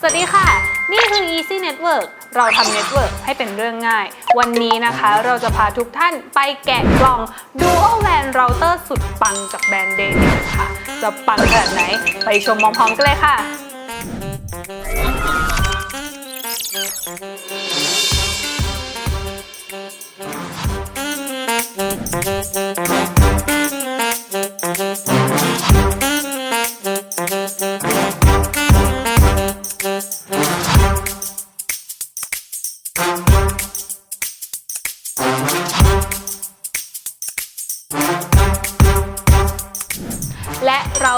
สวัสดีค่ะ นี่คือ Easy Network เราทำเน็ตเวิร์กให้เป็นเรื่องง่าย วันนี้นะคะเราจะพาทุกท่านไปแกะกล่อง Dual WAN Router สุดปังจากแบรนด์เดนค่ะ จะปังขนาดไหน ไปชมพร้อมๆกันเลยค่ะ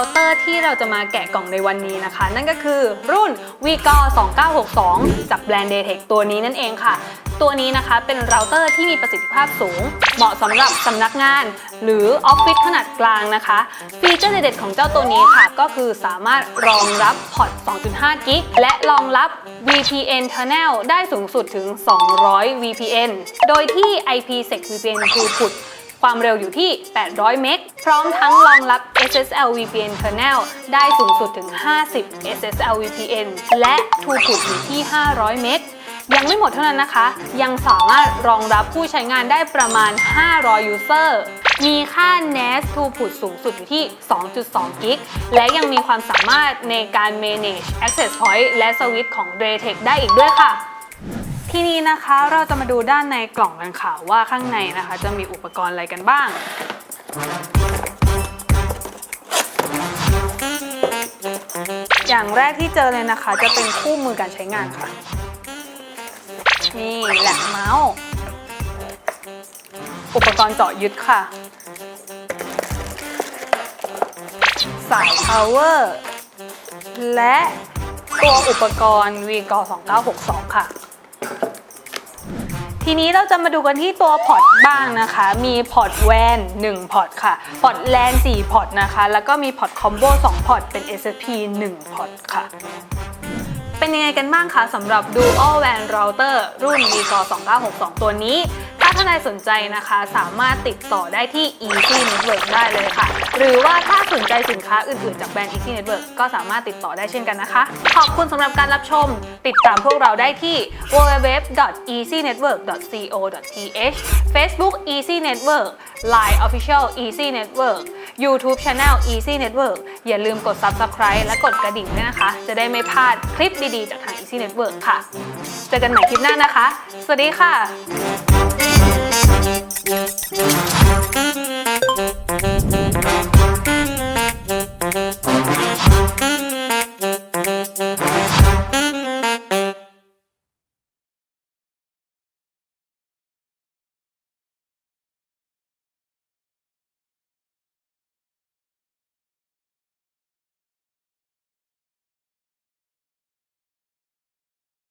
เราเตอร์ที่เราจะมาแกะกล่องในวันนี้นะคะ นั่นก็คือรุ่น v g o 2962 จากแบรนด์ Daytech ตัวนี้นั่นเองค่ะ ตัวนี้นะคะเป็นเราเตอร์ที่มีประสิทธิภาพสูง เหมาะสำหรับสำนักงาน หรือออฟฟิศขนาดกลางนะคะ ฟีเจอร์เด็ดๆของเจ้าตัวนี้ค่ะ ก็คือสามารถรองรับพอร์ต 2.5 กิกและรองรับ VPN Tunnel ได้สูงสุดถึง 200 VPN โดยที่ IPsec VPN Throughput ความเร็วอยู่ที่ 800 เมก พร้อมทั้งรองรับ SSL VPN kernel ได้สูงสุดถึง 50 SSL VPN และ Throughput อยู่ที่ 500 เมกยังไม่หมดเท่านั้นนะคะ ยังสามารถรองรับผู้ใช้งานได้ประมาณ 500 user มีค่า NAS Throughput สูงสุดอยู่ที่ 2.2 กิก และยังมีความสามารถในการ manage access point และ switch ของ Daytech ได้อีกด้วยค่ะ ทีนี้นะคะเราจะมาดูด้านในกล่องกันค่ะว่าข้างในนะคะ จะมีอุปกรณ์อะไรกันบ้าง อย่างแรกที่เจอเลยนะคะ จะเป็นคู่มือการใช้งานค่ะ นี่แหลกเมาส์ อุปกรณ์เจาะยึดค่ะ สาย power และตัวอุปกรณ์ v g 2962 ค่ะ ทีนี้เราจะมาดูกันที่ตัวพอร์ตบ้างนะคะ มีพอร์ตแวน1พอร์ตค่ะ พอร์ตแลน4พอร์ตนะคะ แล้วก็มีพอร์ตคอมโบ2พอร์ตเป็น SFP 1พอร์ตค่ะเป็นยังไงกันบ้างคะสำหรับ Dual WAN Router รุ่น v g o 2962 ตัวนี้าท่านใดสนใจนะคะ สามารถติดต่อได้ที่ Easy Network ได้เลยค่ะ หรือว่าถ้าสนใจสินค้าอื่นๆ จากแบรนด์ Easy Network ก็สามารถติดต่อได้เช่นกันนะคะ ขอบคุณสำหรับการรับชม ติดตามพวกเราได้ที่ www.easynetwork.co.th Facebook Easy Network Line Official Easy Network YouTube Channel Easy Network อย่าลืมกด Subscribe และกดกระดิ่งด้วยนะคะ จะได้ไม่พลาดคลิปดีๆจาก ทาง Easy Network ค่ะ เจอกันใหม่คลิปหน้านะคะ สวัสดีค่ะ